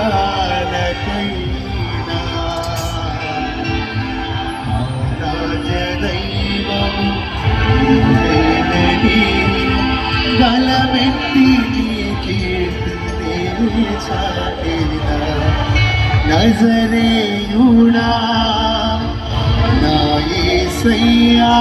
యుగాలకైనా రాజదైవము నీవేనని గలమెత్తి నజరేయుడా నా యేసయ్యా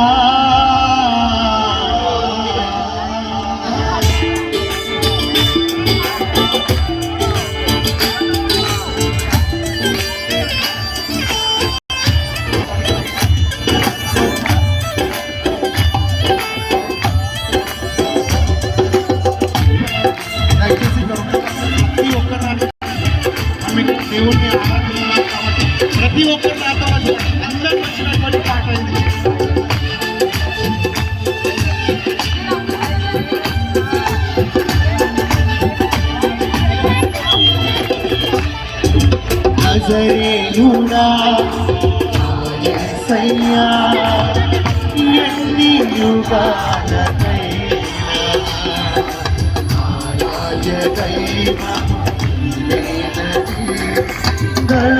ఆమె దేవుణ్ణి ఆరాధిస్తున్నారు కాబట్టి ప్రతి ఒక్కరు నాతో వచ్చి అందరికి వచ్చినటువంటి పాట ఇది నజరేయుడా యేసయ్యా ఎన్ని యుగాలకైనా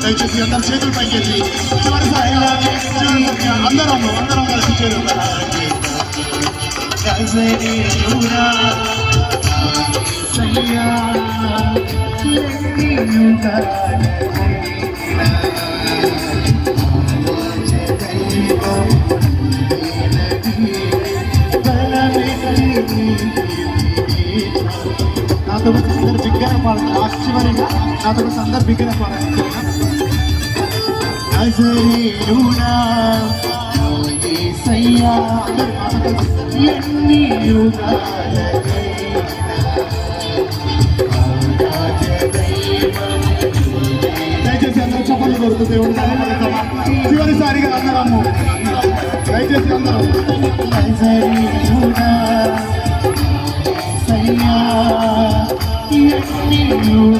దయచేసి అందరం చేతులు పైకెత్తి చివరిసారి అందరం అందరం కలిసి చేతులు గజరేయుడా సయ్యా ఎన్నియుగా నాతో పాటు అందరు బిగ్గర పాడాలి లాస్ట్ చివరిగా నాతో పాటు అందరు బిగ్గర పాడాలి ఎన్ని దయచేసి అందరూ చప్పట్లు కొడుతూ దేవుడు చివరిసారిగా అందరము దయచేసి అందరం.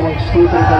palmas, sempre tá